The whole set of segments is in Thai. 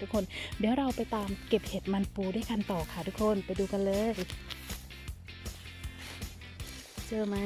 ทุกคน เดี๋ยวเราไปตามเก็บเห็ดมันปูด้วยกันต่อค่ะทุกคนไปดูกันเลย เจอไหม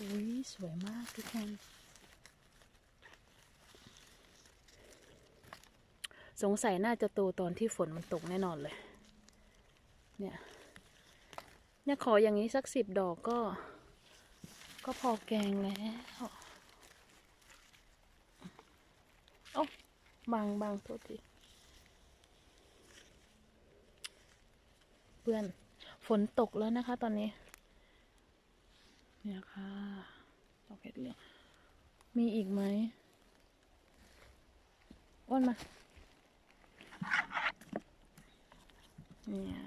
อุ้ยสวยมากทุกคนสงสัยน่าจะโตตอนที่ฝนมันตกแน่นอนเลย เนี่ย เนี่ยขออย่างนี้สักสิบดอกก็ ก็พอแกงแล้วโอ้บางบางโทษทีเพื่อน ฝนตกแล้วนะคะตอนนี้ เนี่ยค่ะดอกเห็ดเหลืองมีอีกไหมอ้วนมา เนี่ย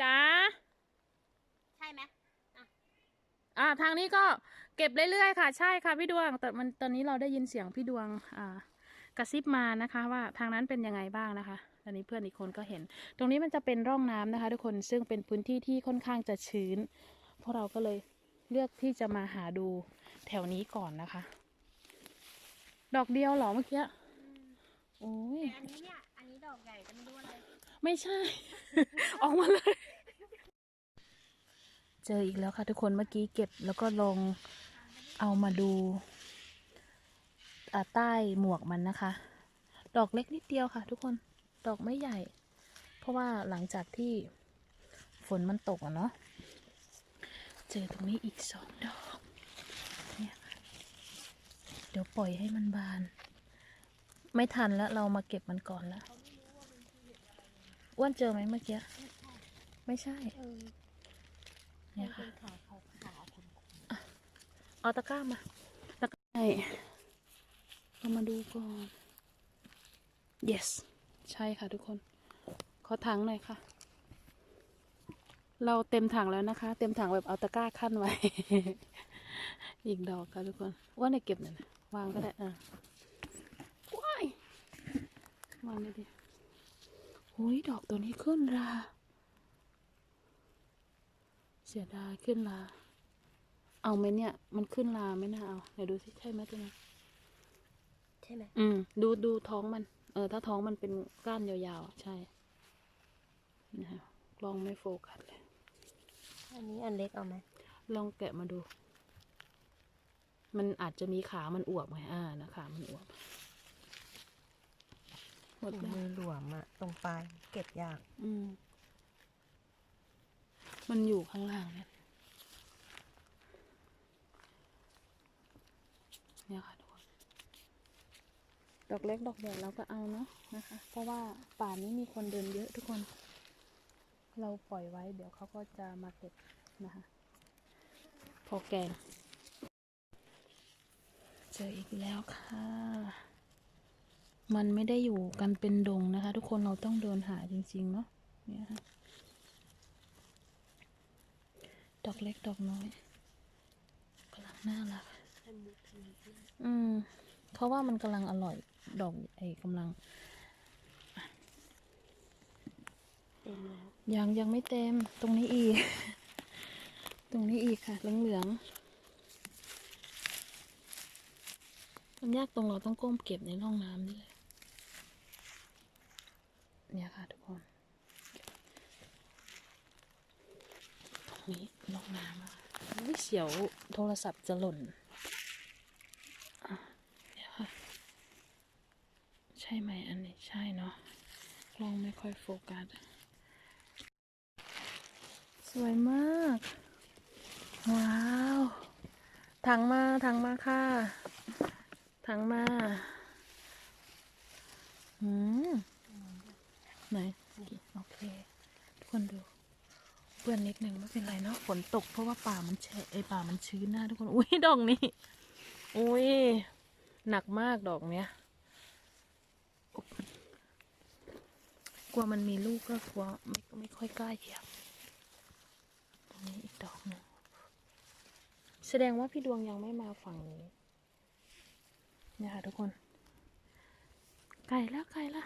จ้า ใช่ไหม อ่า ทางนี้ก็เก็บเรื่อยๆค่ะ ใช่ค่ะพี่ดวงแต่มันตอนนี้เราได้ยินเสียงพี่ดวงอ่ากระซิบมานะคะ ว่าทางนั้นเป็นยังไงบ้างนะคะตอนนี้เพื่อนอีกคนก็เห็น ตรงนี้มันจะเป็นร่องน้ำนะคะ ทุกคนซึ่งเป็นพื้นที่ที่ค่อนข้างจะชื้น พวกเราก็เลยเลือกที่จะมาหาดูแถวนี้ก่อนนะคะ ดอกเดียวเหรอเมื่อกี้โอ้ยแต่อันนี้เนี่ยอันนี้ดอกใหญ่จะไม่รู้อะไรไม่ใช่ ออกมาเลย เจออีกแล้วค่ะทุกคนเมื่อกี้เก็บแล้วก็ลองเอามาดูาใต้หมวกมันนะคะ ดอกเล็กนิดเดียวค่ะ ทุกคนดอกไม่ใหญ่ เพราะว่าหลังจากที่ฝนมันตกอะเนาะเจอตรงนี้อีกสองดอกเนี่ยเดี๋ยวปล่อยให้มันบาน ไม่ทันแล้วเรามาเก็บมันก่อนแล้วอ้วนเจอไหมเมื่อกี้ไม่ใช่ เออเนี่ยค่ะขาขาขาคุณเอาตะกร้ามาตะกร้าใช่เรามาดูก่อน yes ใช่ค่ะทุกคน ขอถังหน่อยค่ะ เราเต็มถังแล้วนะคะ เต็มถังแบบเอาตะกร้าขั้นไว้ อีกดอกค่ะทุกคน ว่าในเก็บหน่อยนะวางก็ได้อะว้ายวางเลยดิโอ้ยดอกตัวนี้ขึ้นรา สียดายขึ้นราเอาไหมเนี่ย มันขึ้นลาไม่น่าเอาเดี๋ยวดูสิใช่ไหมตัวนั้นใช่ไหมอืม ดูดูท้องมัน เออ ถ้าท้องมันเป็นก้านยาวๆอะใช่นะคะลองไม่โฟกัสเลย อันนี้อันเล็กเอาไหมลองแกะมาดู มันอาจจะมีขา มันอวบไงอ่านะขา มันอวบหมดถุงแล้วมือหลวมอะตรงปลายเก็บยาก อืม มันอยู่ข้างล่างเนี่ยเนี่ยค่ะทุกคนดอกเล็กดอกใหญ่เราก็เอาเนาะนะคะ เพราะว่าป่านี้มีคนเดินเยอะทุกคน เราปล่อยไว้ เดี๋ยวเขาก็จะมาเก็บนะคะ พอแกงเจออีกแล้วค่ะ มันไม่ได้อยู่กันเป็นดงนะคะ ทุกคนเราต้องเดินหาจริงๆเนาะเนี่ยค่ะ ดอกเล็กดอกน้อยกำลังน่ารักอืมเขาว่ามันกำลังอร่อยดอกไอ้กำลังยังยังไม่เต็มตรงนี้อีก ตรงนี้อีกค่ะเหลืองๆมันยากตรงเราต้องก้มเก็บในร่องน้ำนี่แหละเนี่ยค่ะทุกคน ตรง นี้ร่องน้ำวิเสียวโทรศัพท์จะหล่นเนี่ยค่ะใช่ไหมอันนี้ใช่เนาะกล้องไม่ค่อยโฟกัส สวยมาก ว้าวถังมาถังมาค่ะถังมาอืมไหน โอเค ทุกคนดู ปื้อนนิดนึงไม่เป็นไรเนาะฝนตกเพราะว่าป่ามันแฉะไอป่ามันชื้นหน้าทุกคนอุ้ยดอกนี้อุ้ยหนักมากดอกเนี้ยกลัวมันมีลูกก็กลัวไม่ไม่ค่อยกล้าเหยียบตรงนี้อีกดอกหนึ่งแสดงว่าพี่ดวงยังไม่มาฝั่งนี้เนี่ยค่ะทุกคน ไก่แล้วไก่ละ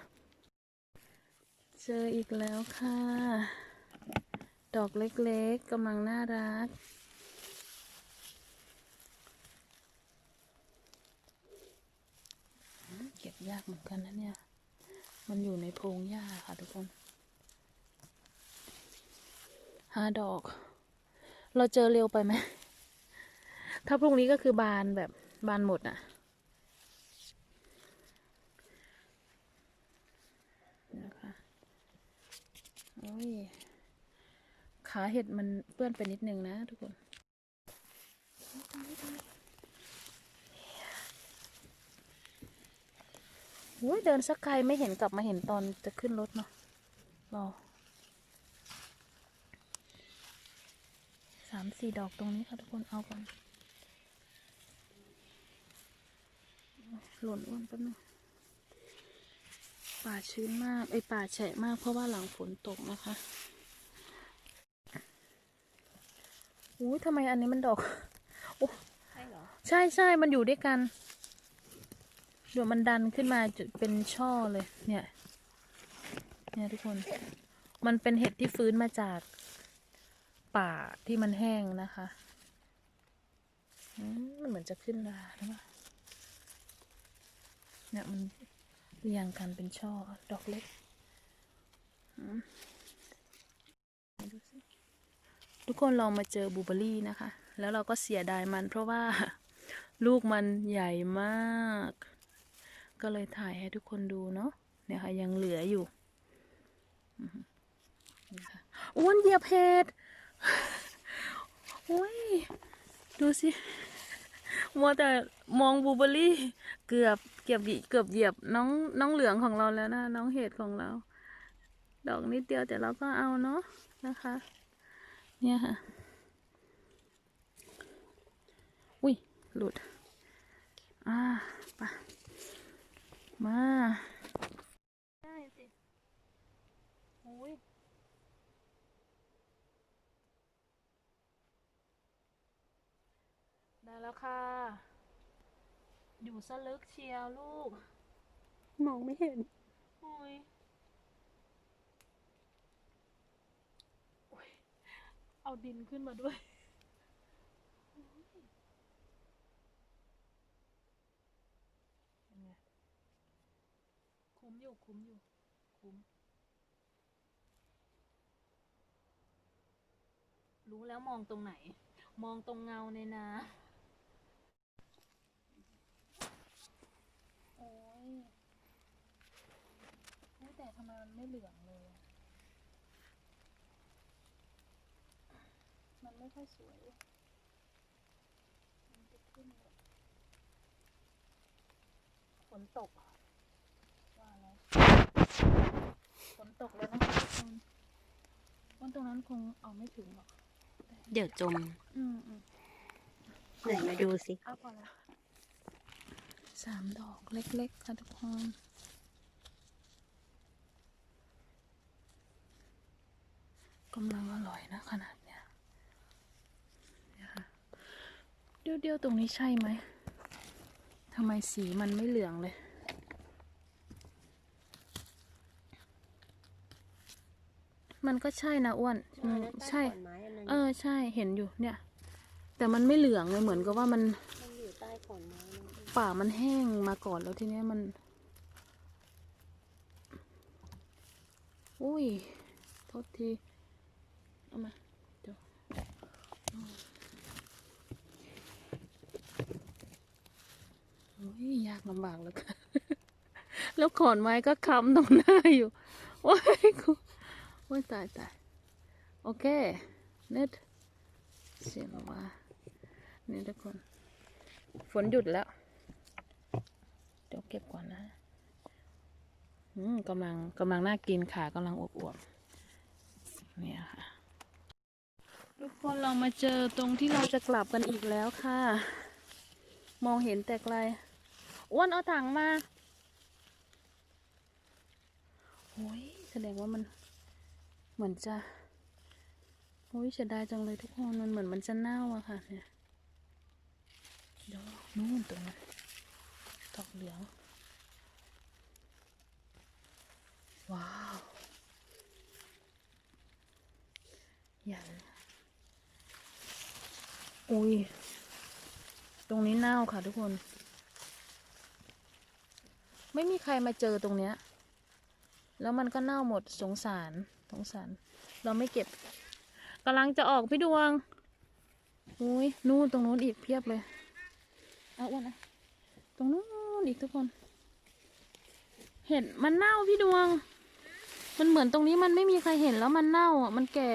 เจออีกแล้วค่ะ ดอกเล็กๆกำลังน่ารัก เก็บยากเหมือนกันนะเนี่ย มันอยู่ในโพรงหญ้าค่ะทุกคนห้าดอก เราเจอเร็วไปไหม ถ้าพรุ่งนี้ก็คือบานแบบบานหมดอะนะคะโอ้ย ขาเห็ดมันเปื้อนไปนิดนึงนะทุกคนโอ้ยเดินสักไกลไม่เห็นกลับมาเห็นตอนจะขึ้นรถเนาะรอสามสี่ดอกตรงนี้ค่ะทุกคนเอาก่อนหล่นอ้วนแป๊บนึงป่าชื้นมากไอป่าแฉะมากเพราะว่าหลังฝนตกนะคะ อุ้ยทำไมอันนี้มันดอกใช่เหรอ ใช่ใช่มันอยู่ด้วยกัน เดี๋ยวมันดันขึ้นมาจะเป็นช่อเลย เนี่ย เนี่ยทุกคน มันเป็นเห็ดที่ฟื้นมาจากป่าที่มันแห้งนะคะอืมมันเหมือนจะขึ้นราหรือเปล่าเนี่ยมันเรียงกันเป็นช่อ ดอกเล็กอืมไหนดูสิ ทุกคนลองมาเจอบูเบอรี่นะคะ แล้วเราก็เสียดายมันเพราะว่าลูกมันใหญ่มาก ก็เลยถ่ายให้ทุกคนดูเนาะเนี่ยค่ะยังเหลืออยู่อ้วนเหยียบเห็ดโอ้ย ดูสิมัวแต่มองบูเบอร์รี่ เกือบเกือบเกือบเหยียบน้องน้องเหลืองของเราแล้วนะ น้องเห็ดของเรา ดอกนิดเดียวแต่เราก็เอาเนาะนะคะ เนี่ยค่ะ อุ้ย หลุด อ่าไปมา ได้สิอุ้ยได้แล้วค่ะ อยู่สลึกเชียวลูก มองไม่เห็นโอ้ยโอ้ย เอาดินขึ้นมาด้วย เป็นไง คุ้มอยู่ คุ้มอยู่ คุ้ม รู้แล้วมองตรงไหน มองตรงเงาในน้ำโอ้ยเฮ้ยแต่ทำไมมันไม่เหลืองเลยอะมัน ไม่ค่อยสวยเลยมันจะขึ้นแบบฝนตก ว่าแล้วฝนตกแล้วนะคะทุกคนวันตรงนั้นคงเอาไม่ถึงหรอก เดี๋ยวจม อืมอืมไหนมาดูสิเอาพอแล้วสามดอกเล็กๆค่ะทุกคนกำลังอร่อยนะขนาดเนี้ยเนี่ยค่ะ เดี๋ยวเดี๋ยวๆตรงนี้ใช่ไหมทำไมสีมันไม่เหลืองเลย มันก็ใช่นะอ้วนอืมใช่ไม้อันนั้นเออใช่เห็นอยู่เนี่ย แต่มันไม่เหลืองเลยเหมือนกับว่ามันมันอยู่ใต้ขอนไม้นั่นเองป่ามันแห้งมาก่อนแล้วทีเนี้ยมันอุ้ยโทษทีเอามา เดี๋ยวอืมโอ้ ยากลำบากแล้วกันแล้วขอนไม้ก็ค้ำตรงหน้าอยู่โอ้ยกูโอ้ยตายตายโอเคเน็ตเสียงออกมานี่ทุกคน ฝนหยุดแล้ว เดี๋ยวเก็บก่อนนะอืมกำลังกำลังน่ากินขากำลังอวบๆเนี่ยค่ะ ทุกคนเรามาเจอตรงที่เราจะกลับกันอีกแล้วค่ะ มองเห็นแต่ไกล อ้วนเอาถังมาโอ้ยแสดงว่ามันเหมือนจะโอ้ยเสียดายจังเลยทุกคนมันเหมือนมันจะเน่าอะค่ะเนี่ยเดี๋ยวนู่นตรงนั้นดอกเหลืองว้าวอย่าอุ้ย ตรงนี้เน่าค่ะทุกคน ไม่มีใครมาเจอตรงเนี้ย แล้วมันก็เน่าหมดสงสารสงสาร เราไม่เก็บกำลังจะออกพี่ดวงอุ้ยนู่นตรงนู้นอีกเพียบเลย เอาอ้วนนะตรงนู้นอีกทุกคน เห็นมันเน่าพี่ดวง มันเหมือนตรงนี้มันไม่มีใครเห็นแล้วมันเน่าอะมันแก่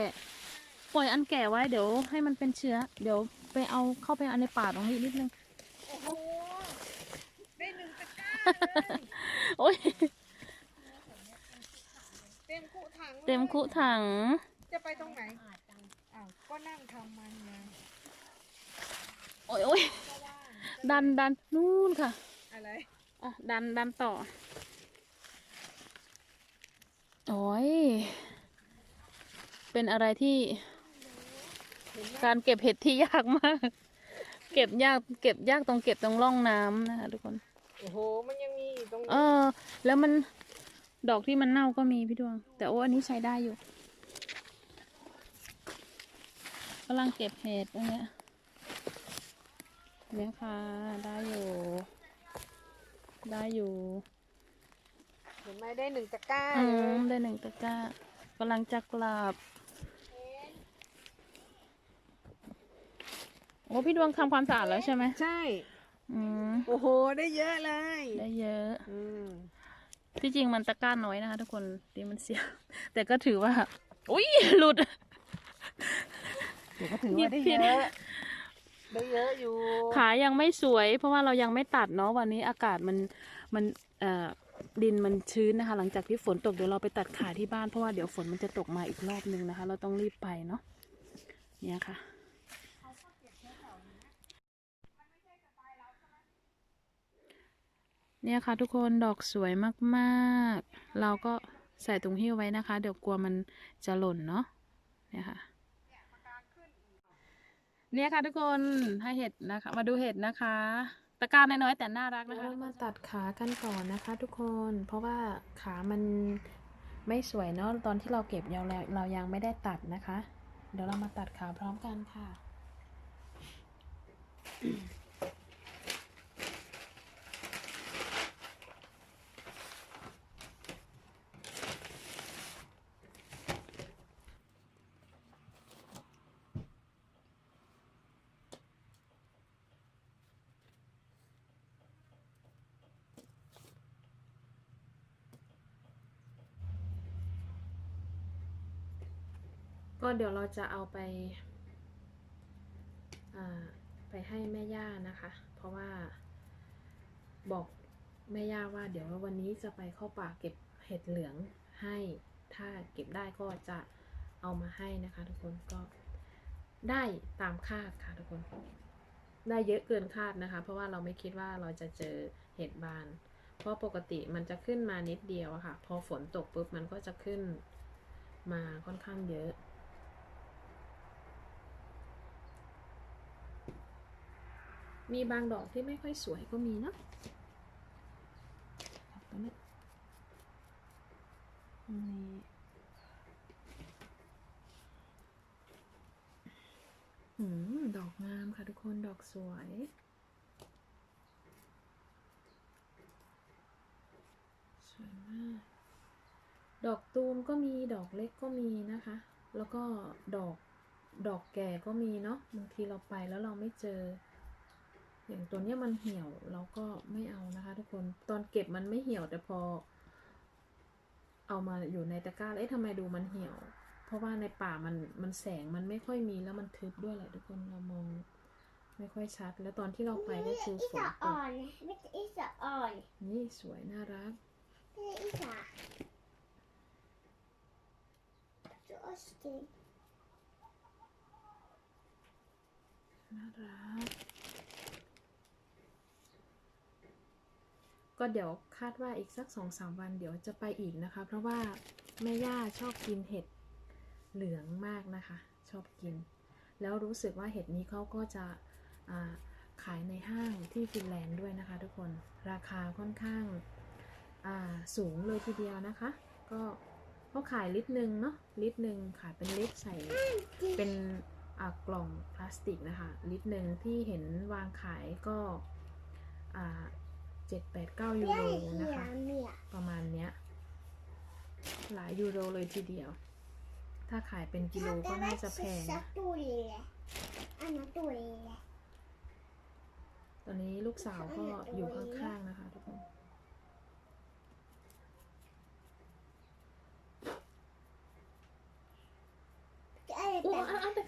ปล่อยอันแก่ไว้เดี๋ยวให้มันเป็นเชื้อ เดี๋ยวไปเอาเข้าไปเอาในป่าตรงนี้นิดนึง โอ้ยเต็มคุถังลยเต็มคุถัง จะไปตรงไหนอ้าวก็นั่งทำมันไงโอ้ยโอ้ยก็ว่างดันดันนู่นค่ะอะไรอะดันดันต่อ โอ้ย เป็นอะไรที่การเก็บเห็ดที่ยากมาก เก็บยาก เก็บยากตรงเก็บตรงร่องน้ำนะคะทุกคนโอ้โห มันยังมีอยู่ตรงเอนี้อแล้วมันดอกที่มันเน่าก็มีพี่ดวง แต่โอ้อันนี้ใช้ได้อยู่กำลังเก็บเห็ดตรงเนี้ยเนี่ยค่ะ ได้อยู่ ได้อยู่เห็นไหมได้หนึ่งตะกร้าอืเลยมได้หนึ่งตะกร้ากำลังจะกลับ โอ้พี่ดวงทำความสะอาดแล้วใช่ไหม ใช่ อืมโอ้โห ได้เยอะเลยได้เยอะ อืมที่จริงมันตะกร้าน้อยนะคะทุกคนที่มันเสีย แต่ก็ถือว่า อุ้ยหลุด เดี๋ยวก็ถือหยิว่าบได้ผิดเยอะได้เยอะอยู่ขายังไม่สวย เพราะว่าเรายังไม่ตัดเนาะวันนี้อากาศมันมันเอ่อดินมันชื้นนะคะ หลังจากที่ฝนตกเดี๋ยวเราไปตัดขาที่บ้านเพราะว่าเดี๋ยวฝนมันจะตกมาอีกรอบนึงนะคะ เราต้องรีบไปเนาะเนี่ยค่ะ เนี่ยค่ะทุกคนดอกสวยมากๆ เราก็ใส่ถุงหิ้วไว้นะคะ เดี๋ยวกลัวมันจะหล่นเนาะเนี่ยค่ะเนี่ยค่ะทุกคนให้เห็ดนะคะ มาดูเห็ดนะคะ ตะกร้าน้อยๆแต่น่ารักนะคะมาตัดขากันก่อนนะคะ ทุกคน เพราะว่าขามันไม่สวยเนาะตอนที่เราเก็บเราเรายังไม่ได้ตัดนะคะ เดี๋ยวเรามาตัดขาพร้อมกันค่ะ ก็เดี๋ยวเราจะเอาไปไปให้แม่ย่านะคะ เพราะว่าบอกแม่ย่าว่า เดี๋ยววันนี้จะไปเข้าป่าเก็บเห็ดเหลืองให้ ถ้าเก็บได้ก็จะเอามาให้นะคะ ทุกคนก็ได้ตามคาดค่ะทุกคน ได้เยอะเกินคาดนะคะ เพราะว่าเราไม่คิดว่าเราจะเจอเห็ดบาน เพราะปกติมันจะขึ้นมานิดเดียวอะค่ะ พอฝนตกปุ๊บมันก็จะขึ้นมาค่อนข้างเยอะ มีบางดอกที่ไม่ค่อยสวยก็มีเนาะตัวนี้นี่อืมดอกงามค่ะทุกคนดอกสวยสวยมาก ดอกตูมก็มีดอกเล็กก็มีนะคะ แล้วก็ดอกดอกแก่ก็มีเนาะบางทีเราไปแล้วเราไม่เจอ อย่างตัวเนี้ยมันเหี่ยวเราก็ไม่เอานะคะ ทุกคนตอนเก็บมันไม่เหี่ยวแต่พอ เอามาอยู่ในตะกร้าแล้วเอ๊ะทำไมดูมันเหี่ยว เพราะว่าในป่ามันมันแสงมันไม่ค่อยมีแล้วมันทึบด้วยแหละทุกคนเรามองไม่ค่อยชัด แล้วตอนที่เราไปก็คือฝนตกอ่อนไม่ใช่อีสาอ่อนนี่สวยน่ารักไม่ใช่อีสาจะอสตินน่ารัก ก็เดี๋ยวคาดว่าอีกสักสองสามวันเดี๋ยวจะไปอีกนะคะ เพราะว่าแม่ย่าชอบกินเห็ดเหลืองมากนะคะ ชอบกิน แล้วรู้สึกว่าเห็ดนี้เขาก็จะาขายในห้างที่ฟินแลนด์ด้วยนะคะ ทุกคนราคาค่อนข้างาสูงเลยทีเดียวนะคะ ก็เขาขายลิตรหนึ่งเนาะลิตรหนึ่งขายเป็นลิตรใส่เป็นกล่องพลาสติกนะคะ ลิตรหนึ่งที่เห็นวางขายก็ เจ็ดแปดเก้ายูโรนะคะเนี่ยประมาณเนี้ย หลายยูโรเลยทีเดียว ถ้าขายเป็นกิโลก็น่าจะแพงนะตัวเลยอันนั้นตัวเลยตอนนี้ลูกสาวก็อยู่ข้างๆนะคะทุกคนไอ้โอ้แต่เอาเอาแท็ก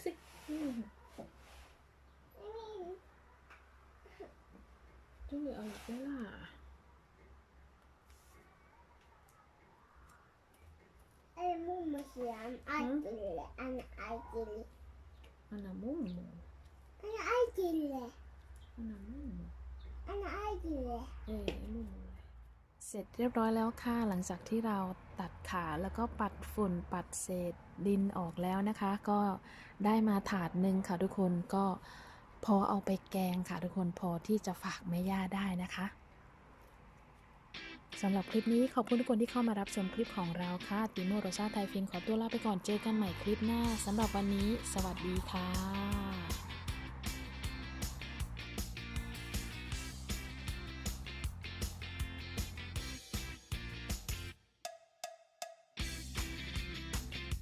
ซี่จุ้ยเอาอีกแล้วล่ะไอ้มุมมันเสียมไอ้กินเลยอันไอ้กินอันน่ะมุ่งอันไอ้กินเลยอันน่ะมุ่งอันไอ้กินเลยเอ้ยมุ่งเสร็จเรียบร้อยแล้วค่ะ หลังจากที่เราตัดขาแล้วก็ปัดฝุ่นปัดเศษดินออกแล้วนะคะ ก็ได้มาถาดหนึ่งค่ะทุกคนก็ พอเอาไปแกงค่ะทุกคนพอที่จะฝากแม่ย่าได้นะคะสำหรับคลิปนี้ขอบคุณทุกคนที่เข้ามารับชมคลิปของเราค่ะติโมโรซาไทยฟินขอตัวลาไปก่อนเจอกันใหม่คลิปหน้าสำหรับวันนี้ สวัสดีค่ะ